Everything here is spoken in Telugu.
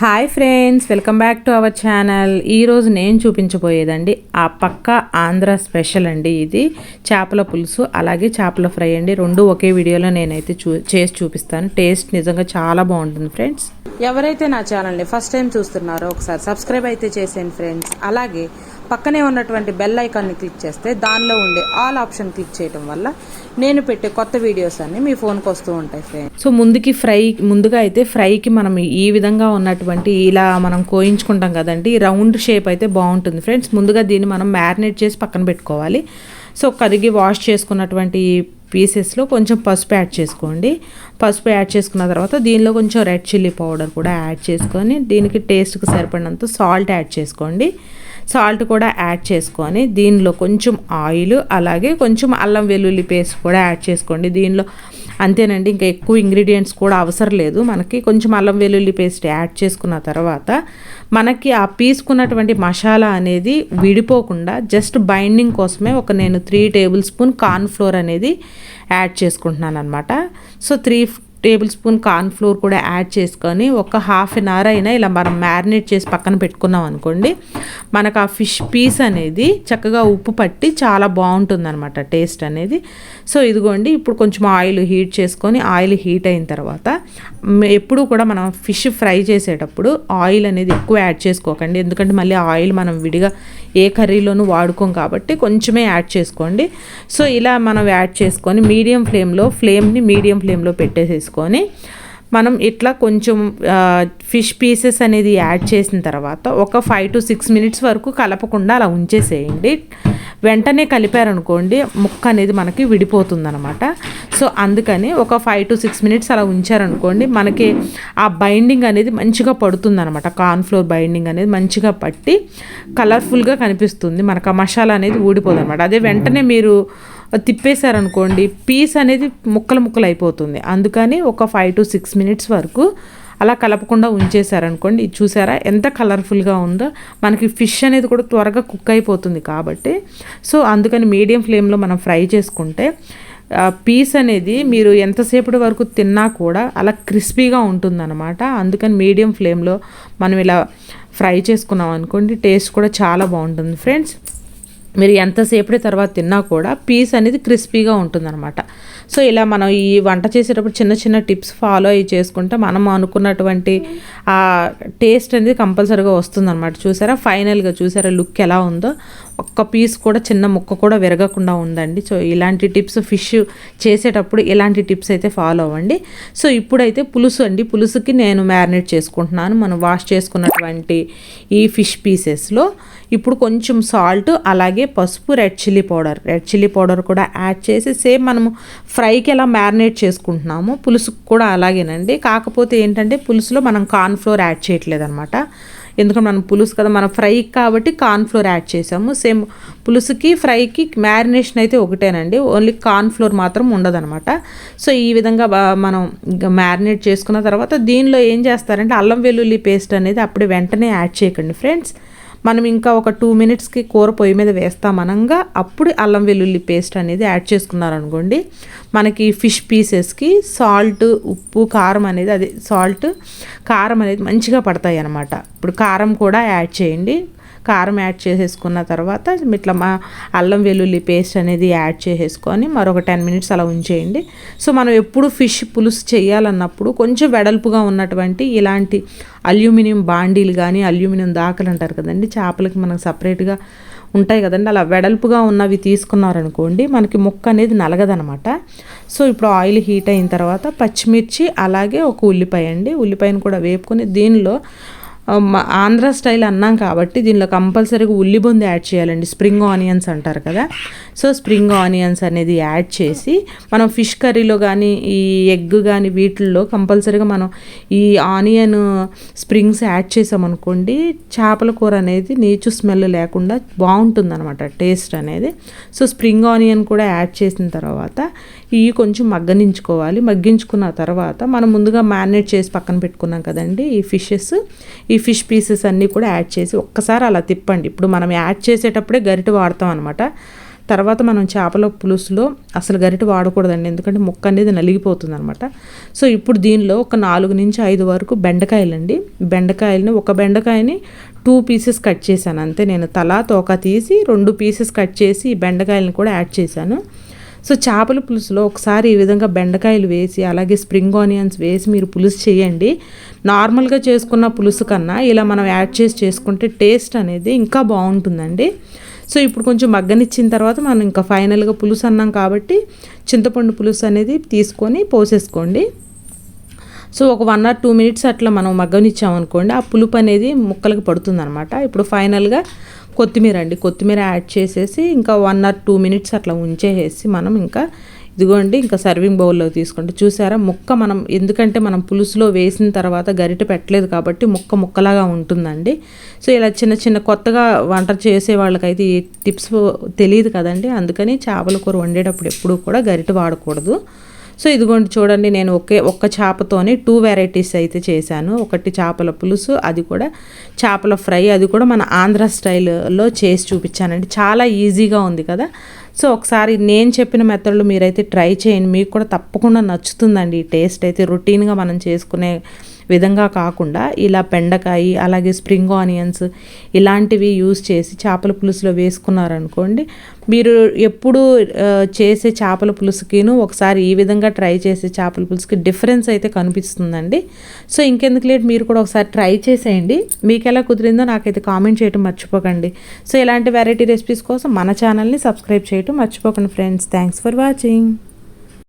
Hi friends welcome back to our channel. ఈరోజు నేను చూపించబోయేదండి ఆ పక్క ఆంధ్ర స్పెషల్ అండి ఇది. చేపల పులుసు అలాగే చేపల ఫ్రై అండి. రెండు ఒకే వీడియోలో నేనైతే చూ చేసి చూపిస్తాను. టేస్ట్ నిజంగా చాలా బాగుంటుంది ఫ్రెండ్స్. ఎవరైతే నా ఛానల్ని ఫస్ట్ టైం చూస్తున్నారో ఒకసారి సబ్స్క్రైబ్ అయితే చేసేయండి ఫ్రెండ్స్. అలాగే పక్కనే ఉన్నటువంటి బెల్ ఐకాన్ని క్లిక్ చేస్తే దానిలో ఉండే ఆల్ ఆప్షన్ క్లిక్ చేయడం వల్ల నేను పెట్టే కొత్త వీడియోస్ అన్ని మీ ఫోన్కి వస్తూ ఉంటాయి ఫ్రెండ్ సో ముందుకి ఫ్రై ముందుగా అయితే ఫ్రైకి మనం ఈ విధంగా ఉన్నటువంటి ఇలా మనం కోయించుకుంటాం కదండి రౌండ్ షేప్ అయితే బాగుంటుంది ఫ్రెండ్స్ ముందుగా దీన్ని మనం మ్యారినేట్ చేసి పక్కన పెట్టుకోవాలి. సో కరిగి వాష్ చేసుకున్నటువంటి పీసెస్లో కొంచెం పసుపు యాడ్ చేసుకోండి. పసుపు యాడ్ చేసుకున్న తర్వాత దీనిలో కొంచెం రెడ్ చిల్లీ పౌడర్ కూడా యాడ్ చేసుకొని దీనికి టేస్ట్కి సరిపడినంత సాల్ట్ యాడ్ చేసుకోండి. సాల్ట్ కూడా యాడ్ చేసుకొని దీనిలో కొంచెం ఆయిల్ అలాగే కొంచెం అల్లం వెల్లుల్లి పేస్ట్ కూడా యాడ్ చేసుకోండి. దీనిలో అంతేనండి ఇంకా ఎక్కువ ఇంగ్రీడియంట్స్ కూడా అవసరం లేదు. మనకి కొంచెం అల్లం వెల్లుల్లి పేస్ట్ యాడ్ చేసుకున్న తర్వాత మనకి ఆ పీసుకున్నటువంటి మసాలా అనేది విడిపోకుండా జస్ట్ బైండింగ్ కోసమే ఒక నేను three tablespoon corn flour అనేది యాడ్ చేసుకుంటున్నాను అనమాట so three tablespoon corn flour కూడా యాడ్ చేసుకొని ఒక హాఫ్ అన్ అవర్ అయినా ఇలా మనం మ్యారినేట్ చేసి పక్కన పెట్టుకున్నాం అనుకోండి మనకు ఆ ఫిష్ పీస్ అనేది చక్కగా ఉప్పు పట్టి చాలా బాగుంటుంది అనమాట టేస్ట్ అనేది. సో ఇదిగోండి ఇప్పుడు కొంచెం ఆయిల్ హీట్ చేసుకొని ఆయిల్ హీట్ అయిన తర్వాత ఎప్పుడూ కూడా మనం ఫిష్ ఫ్రై చేసేటప్పుడు ఆయిల్ అనేది ఎక్కువ యాడ్ చేసుకోకండి. ఎందుకంటే మళ్ళీ ఆయిల్ మనం విడిగా ఏ కర్రీలోనూ వాడుకోం కాబట్టి కొంచెమే యాడ్ చేసుకోండి. సో ఇలా మనం యాడ్ చేసుకొని మీడియం ఫ్లేమ్లో ఫ్లేమ్ని మీడియం ఫ్లేమ్లో తీసుకొని మనం ఇట్లా కొంచెం ఫిష్ పీసెస్ అనేది యాడ్ చేసిన తర్వాత ఒక ఫైవ్ టు సిక్స్ మినిట్స్ వరకు కలపకుండా అలా ఉంచేసేయండి. వెంటనే కలిపారనుకోండి ముక్క అనేది మనకి విడిపోతుంది అనమాట సో అందుకని ఒక ఫైవ్ టు సిక్స్ మినిట్స్ అలా ఉంచారనుకోండి మనకి ఆ బైండింగ్ అనేది మంచిగా పడుతుందనమాట. కార్న్ఫ్లోర్ బైండింగ్ అనేది మంచిగా పట్టి కలర్ఫుల్గా కనిపిస్తుంది. మనకు ఆ మసాలా అనేది ఊడిపోదనమాట. అదే వెంటనే మీరు తిప్పేశారనుకోండి పీస్ అనేది ముక్కలు ముక్కలు అయిపోతుంది. అందుకని ఒక ఫైవ్ టు సిక్స్ మినిట్స్ వరకు అలా కలపకుండా ఉంచేసారనుకోండి ఇది చూసారా ఎంత కలర్ఫుల్గా ఉందో. మనకి ఫిష్ అనేది కూడా త్వరగా కుక్ అయిపోతుంది కాబట్టి. సో అందుకని మీడియం ఫ్లేమ్లో మనం ఫ్రై చేసుకుంటే పీస్ అనేది మీరు ఎంతసేపటి వరకు తిన్నా కూడా అలా క్రిస్పీగా ఉంటుందన్నమాట. అందుకని మీడియం ఫ్లేమ్లో మనం ఇలా ఫ్రై చేసుకున్నాం అనుకోండి టేస్ట్ కూడా చాలా బాగుంటుంది. ఫ్రెండ్స్ మీరు ఎంతసేపటి తర్వాత తిన్నా కూడా పీస్ అనేది క్రిస్పీగా ఉంటుందన్నమాట. సో ఇలా మనం ఈ వంట చేసేటప్పుడు చిన్న చిన్న టిప్స్ ఫాలో అయ్యి చేసుకుంటే మనం అనుకున్నటువంటి ఆ టేస్ట్ అనేది కంపల్సరీగా వస్తుందన్నమాట. చూసారా? ఫైనల్గా చూసారా? లుక్ ఎలా ఉందో? ఒక్క పీస్ కూడా చిన్న ముక్క కూడా విరగకుండా ఉందండి. సో ఇలాంటి టిప్స్ ఫిష్ చేసేటప్పుడు ఇలాంటి టిప్స్ అయితే ఫాలో అవ్వండి. సో ఇప్పుడైతే పులుసు అండి. పులుసుకి నేను మ్యారినేట్ చేసుకుంటున్నాను. మనం వాష్ చేసుకున్నటువంటి ఈ ఫిష్ పీసెస్లో ఇప్పుడు కొంచెం సాల్ట్ అలాగే పసుపు red chilli powder. Red chilli powder కూడా యాడ్ చేసి సేమ్ మనము ఫ్రైకి ఎలా మ్యారినేట్ చేసుకుంటున్నాము పులుసుకు కూడా అలాగేనండి. కాకపోతే ఏంటంటే పులుసులో మనం కార్న్ ఫ్లోర్ యాడ్ చేయట్లేదు అనమాట ఎందుకంటే మనం పులుసు కదా మనం ఫ్రై కాబట్టి కార్న్ ఫ్లోర్ యాడ్ చేసాము. సేమ్ పులుసుకి ఫ్రైకి మ్యారినేషన్ అయితే ఒకటేనండి. ఓన్లీ కార్న్ ఫ్లోర్ మాత్రం ఉండదనమాట సో ఈ విధంగా మనం మ్యారినేట్ చేసుకున్న తర్వాత దీనిలో ఏం చేస్తారంటే అల్లం వెల్లుల్లి పేస్ట్ అనేది అప్పుడే వెంటనే యాడ్ చేయకండి ఫ్రెండ్స్. మనం ఇంకా ఒక టూ మినిట్స్కి కూర పొయ్యి మీద వేస్తామనంగా అప్పుడు అల్లం వెల్లుల్లి పేస్ట్ అనేది యాడ్ చేసుకున్నారనుకోండి మనకి ఫిష్ పీసెస్కి సాల్ట్ ఉప్పు కారం అనేది అది సాల్ట్ కారం అనేది మంచిగా పడతాయి అన్నమాట ఇప్పుడు కారం కూడా యాడ్ చేయండి. కారం యాడ్ చేసేసుకున్న తర్వాత ఇట్లా మా అల్లం వెల్లుల్లి పేస్ట్ అనేది యాడ్ చేసేసుకొని మరొక టెన్ మినిట్స్ అలా ఉంచేయండి. సో మనం ఎప్పుడు ఫిష్ పులుసు చేయాలన్నప్పుడు కొంచెం వెడల్పుగా ఉన్నటువంటి ఇలాంటి అల్యూమినియం బాండీలు కానీ అల్యూమినియం దాకలు అంటారు కదండి చేపలకి మనకు సపరేట్గా ఉంటాయి కదండి. అలా వెడల్పుగా ఉన్నవి తీసుకున్నారనుకోండి మనకి ముక్క అనేది నలగదనమాట. సో ఇప్పుడు ఆయిల్ హీట్ అయిన తర్వాత పచ్చిమిర్చి అలాగే ఒక ఉల్లిపాయ అండి. ఉల్లిపాయను కూడా వేపుకొని దీనిలో ఆంధ్ర స్టైల్ అన్నాం కాబట్టి దీనిలో కంపల్సరీగా ఉల్లిబొంది యాడ్ చేయాలండి. స్ప్రింగ్ ఆనియన్స్ అంటారు కదా. సో స్ప్రింగ్ ఆనియన్స్ అనేది యాడ్ చేసి మనం ఫిష్ కర్రీలో కానీ ఈ ఎగ్ కానీ వీటిల్లో కంపల్సరీగా మనం ఈ ఆనియన్ స్ప్రింగ్స్ యాడ్ చేసామనుకోండి చేపల కూర అనేది నీచు స్మెల్ లేకుండా బాగుంటుంది అనమాట టేస్ట్ అనేది. సో స్ప్రింగ్ ఆనియన్ కూడా యాడ్ చేసిన తర్వాత ఇవి కొంచెం మగ్గనించుకోవాలి. మగ్గించుకున్న తర్వాత మనం ముందుగా మ్యారినేట్ చేసి పక్కన పెట్టుకున్నాం కదండి ఈ ఫిషెస్. ఈ ఫిష్ పీసెస్ అన్నీ కూడా యాడ్ చేసి ఒక్కసారి అలా తిప్పండి. ఇప్పుడు మనం యాడ్ చేసేటప్పుడే గరిట వాడతాం అనమాట తర్వాత మనం చేపల పులుసులో అసలు గరిటె వాడకూడదండి ఎందుకంటే ముక్క అనేది నలిగిపోతుంది అనమాట సో ఇప్పుడు దీనిలో ఒక నాలుగు నుంచి ఐదు వరకు బెండకాయలండి. బెండకాయలని ఒక బెండకాయని టూ పీసెస్ కట్ చేశాను అంతే. నేను తలా తోక తీసి రెండు పీసెస్ కట్ చేసి ఈ బెండకాయలను కూడా యాడ్ చేశాను. సో చేపల పులుసులో ఒకసారి ఈ విధంగా బెండకాయలు వేసి అలాగే స్ప్రింగ్ ఆనియన్స్ వేసి మీరు పులుసు చేయండి. నార్మల్గా చేసుకున్న పులుసు కన్నా ఇలా మనం యాడ్ చేసి చేసుకుంటే టేస్ట్ అనేది ఇంకా బాగుంటుందండి. సో ఇప్పుడు కొంచెం మగ్గనిచ్చిన తర్వాత మనం ఇంకా ఫైనల్గా పులుసు అన్నాం కాబట్టి చింతపండు పులుసు అనేది తీసుకొని పోసేసుకోండి. సో ఒక వన్ ఆర్ టూ మినిట్స్ అట్లా మనం మగ్గనిచ్చామనుకోండి ఆ పులుపు అనేది ముక్కలకు పడుతుంది అనమాట ఇప్పుడు ఫైనల్గా కొత్తిమీర అండి. కొత్తిమీర యాడ్ చేసేసి ఇంకా వన్ ఆర్ టూ మినిట్స్ అట్లా ఉంచేసేసి మనం ఇంకా ఇదిగోండి ఇంకా సర్వింగ్ బౌల్లో తీసుకుంటే చూసారా? ముక్క మనం ఎందుకంటే మనం పులుసులో వేసిన తర్వాత గరిట పెట్టలేదు కాబట్టి ముక్క ముక్కలాగా ఉంటుందండి. సో ఇలా చిన్న చిన్న కొత్తగా వంట చేసే వాళ్ళకైతే ఈ టిప్స్ తెలియదు కదండి. అందుకని చేపల కూర వండేటప్పుడు ఎప్పుడూ కూడా గరిట వాడకూడదు. సో ఇదిగోండి చూడండి నేను ఒకే ఒక్క చేపతోని టూ వెరైటీస్ అయితే చేశాను. ఒకటి చేపల పులుసు అది కూడా చేపల ఫ్రై అది కూడా మన ఆంధ్ర స్టైల్లో చేసి చూపించానండి. చాలా ఈజీగా ఉంది కదా. సో ఒకసారి నేను చెప్పిన మెథడ్లు మీరైతే ట్రై చేయండి. మీకు కూడా తప్పకుండా నచ్చుతుందండి ఈ టేస్ట్ అయితే. రొటీన్గా మనం చేసుకునే విధంగా కాకుండా ఇలా బెండకాయ అలాగే స్ప్రింగ్ ఆనియన్స్ ఇలాంటివి యూస్ చేసి చేపల పులుసులో వేసుకున్నారనుకోండి మీరు ఎప్పుడు చేసే చేపల పులుసుకిను ఒకసారి ఈ విధంగా ట్రై చేసే చేపల పులుసుకి డిఫరెన్స్ అయితే కనిపిస్తుందండి. సో ఇంకెందుకు లేట్ మీరు కూడా ఒకసారి ట్రై చేసేయండి. మీకు ఎలా కుదిరిందో నాకైతే కామెంట్ చేయడం మర్చిపోకండి. సో ఇలాంటి వెరైటీ రెసిపీస్ కోసం మన ఛానల్ని సబ్స్క్రైబ్ చేయడం మర్చిపోకండి ఫ్రెండ్స్. Thanks for watching.